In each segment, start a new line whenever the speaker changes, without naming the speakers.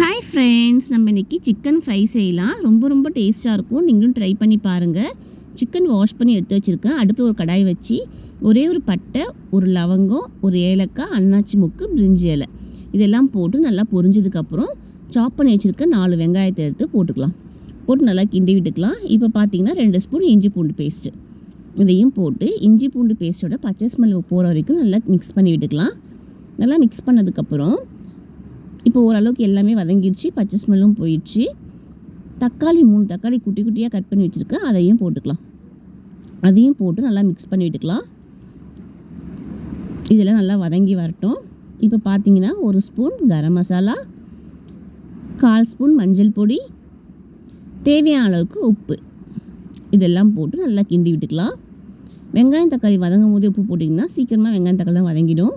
Hi friends நம்ம இன்றைக்கி chicken fry செய்யலாம். ரொம்ப ரொம்ப டேஸ்ட்டாக இருக்கும். நீங்களும் ட்ரை பண்ணி பாருங்கள் சிக்கன் வாஷ் பண்ணி எடுத்து வச்சுருக்கேன். அடுப்பில் ஒரு கடாய் வச்சு ஒரே ஒரு பட்டை ஒரு லவங்கம் ஒரு ஏலக்காய் அன்னாச்சி முக்கு பிரிஞ்சி இலை. இதெல்லாம் போட்டு நல்லா பொரிஞ்சதுக்கப்புறம் சாப் பண்ணி வச்சுருக்க நாலு வெங்காயத்தை எடுத்து போட்டுக்கலாம். போட்டு நல்லா கிண்டி விட்டுக்கலாம். இப்போ பார்த்தீங்கன்னா ரெண்டு ஸ்பூன் இஞ்சி பூண்டு பேஸ்ட்டு இதையும் போட்டு இஞ்சி பூண்டு பேஸ்ட்டோட பச்சை ஸ்மெல் போகிற வரைக்கும் நல்லா மிக்ஸ் பண்ணி விட்டுக்கலாம். நல்லா மிக்ஸ் பண்ணதுக்கப்புறம் இப்போ ஓரளவுக்கு எல்லாமே வதங்கிடுச்சு பச்சை ஸ்மெல்லும் போயிடுச்சு. தக்காளி மூணு தக்காளி குட்டி குட்டியாக கட் பண்ணி வச்சுருக்கேன் அதையும் போட்டுக்கலாம். அதையும் போட்டு நல்லா மிக்ஸ் பண்ணி விட்டுக்கலாம். இதெல்லாம் நல்லா வதங்கி வரட்டும். இப்போ பார்த்தீங்கன்னா ஒரு ஸ்பூன் கரம் மசாலா கால் ஸ்பூன் மஞ்சள் பொடி தேவையான அளவுக்கு உப்பு. இதெல்லாம் போட்டு நல்லா கிண்டி விட்டுக்கலாம். வெங்காயம் தக்காளி வதங்கும் போது உப்பு போட்டிங்கன்னா சீக்கிரமாக வெங்காயம் தக்காளி தான் வதங்கிடும்.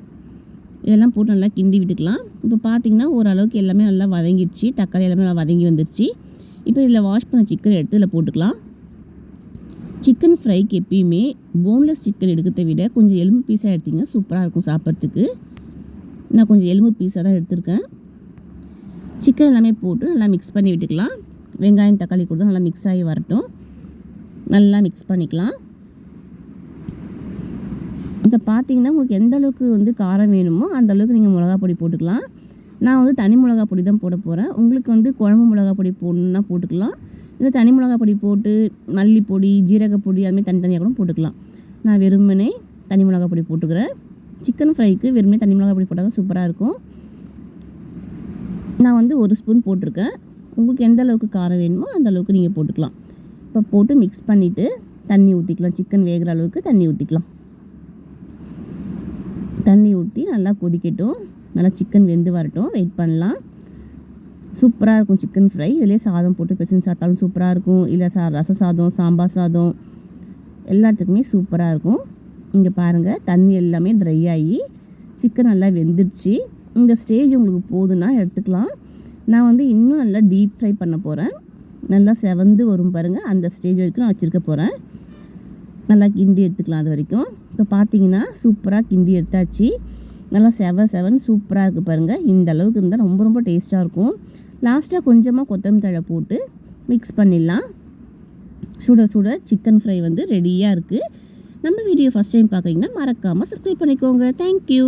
இதெல்லாம் போட்டு நல்லா கிண்டி விட்டுக்கலாம். இப்போ பார்த்தீங்கன்னா ஓரளவுக்கு எல்லாமே நல்லா வதங்கிடுச்சு. தக்காளி எல்லாமே நல்லா வதங்கி வந்துருச்சு. இப்போ இதில் வாஷ் பண்ண சிக்கன் எடுத்து இதில் போட்டுக்கலாம். சிக்கன் ஃப்ரைக்கு எப்பயுமே போன்லெஸ் சிக்கன் எடுக்கிறத விட கொஞ்சம் எலும்பு பீஸாக எடுத்திங்கன்னா சூப்பராக இருக்கும் சாப்பிட்றதுக்கு. நான் கொஞ்சம் எலும்பு பீஸாக தான் எடுத்திருக்கேன். சிக்கன் எல்லாமே போட்டு நல்லா மிக்ஸ் பண்ணி விட்டுக்கலாம். வெங்காயம் தக்காளி கொடுத்து நல்லா மிக்ஸ் ஆகி வரட்டும். நல்லா மிக்ஸ் பண்ணிக்கலாம். இப்போ பார்த்தீங்கன்னா உங்களுக்கு எந்த அளவுக்கு வந்து காரம் வேணுமோ அந்த அளவுக்கு நீங்கள் மிளகா பொடி போட்டுக்கலாம். நான் வந்து தனி மிளகா பொடி தான் போட போகிறேன் உங்களுக்கு வந்து குழம்பு மிளகா பொடி போடணுன்னா போட்டுக்கலாம். இல்லை தனி மிளகா பொடி போட்டு மல்லிப்பொடி ஜீரகப்பொடி அதுமாதிரி தனித்தனியாக கூட போட்டுக்கலாம். நான் வெறுமனே தனி மிளகா பொடி போட்டுக்கிறேன். சிக்கன் ஃப்ரைக்கு வெறுமனே தனி மிளகா பொடி போட்டால் தான் சூப்பராக இருக்கும். நான் வந்து ஒரு ஸ்பூன் போட்டிருக்கேன். உங்களுக்கு எந்த அளவுக்கு காரம் வேணுமோ அந்த அளவுக்கு நீங்கள் போட்டுக்கலாம். இப்போ போட்டு மிக்ஸ் பண்ணிவிட்டு தண்ணி ஊற்றிக்கலாம் சிக்கன் வேகிற அளவுக்கு தண்ணி ஊற்றிக்கலாம் ஊற்றி நல்லா கொதிக்கட்டும். நல்லா சிக்கன் வெந்து வரட்டும். வெயிட் பண்ணலாம். சூப்பராக இருக்கும் சிக்கன் ஃப்ரை இதிலே சாதம் போட்டு பிசைஞ்சு சாப்பிட்டாலும் சூப்பராக இருக்கும். இல்லை சா ரச சாதம் சாம்பார் சாதம். எல்லாத்துக்குமே சூப்பராக இருக்கும். இங்கே பாருங்கள் தண்ணி எல்லாமே ட்ரை ஆகி சிக்கன் நல்லா வெந்துடுச்சு. இந்த ஸ்டேஜ் உங்களுக்கு போதுன்னா எடுத்துக்கலாம். நான் வந்து இன்னும் நல்லா டீப் ஃப்ரை பண்ண போகிறேன் நல்லா செவந்து வரும் பாருங்கள் அந்த ஸ்டேஜ் வரைக்கும் நான் வச்சுருக்க போகிறேன் நல்லா கிண்டி எடுத்துக்கலாம் அது வரைக்கும். இப்போ பார்த்தீங்கன்னா சூப்பராக கிண்டி எடுத்தாச்சு. நல்லா செவ செவன் சூப்பராக இருக்குது பாருங்கள் இந்த அளவுக்கு இருந்தால் ரொம்ப ரொம்ப டேஸ்ட்டாக இருக்கும். லாஸ்ட்டாக கொஞ்சமாக கொத்தமல்லி தழை போட்டு மிக்ஸ் பண்ணிடலாம். சுட சுட சிக்கன் ஃப்ரை வந்து ரெடியாக இருக்குது நம்ம வீடியோ ஃபஸ்ட் டைம் பார்க்குறீங்கன்னா மறக்காமல் சப்ஸ்கிரைப் பண்ணிக்கோங்க. தேங்க்யூ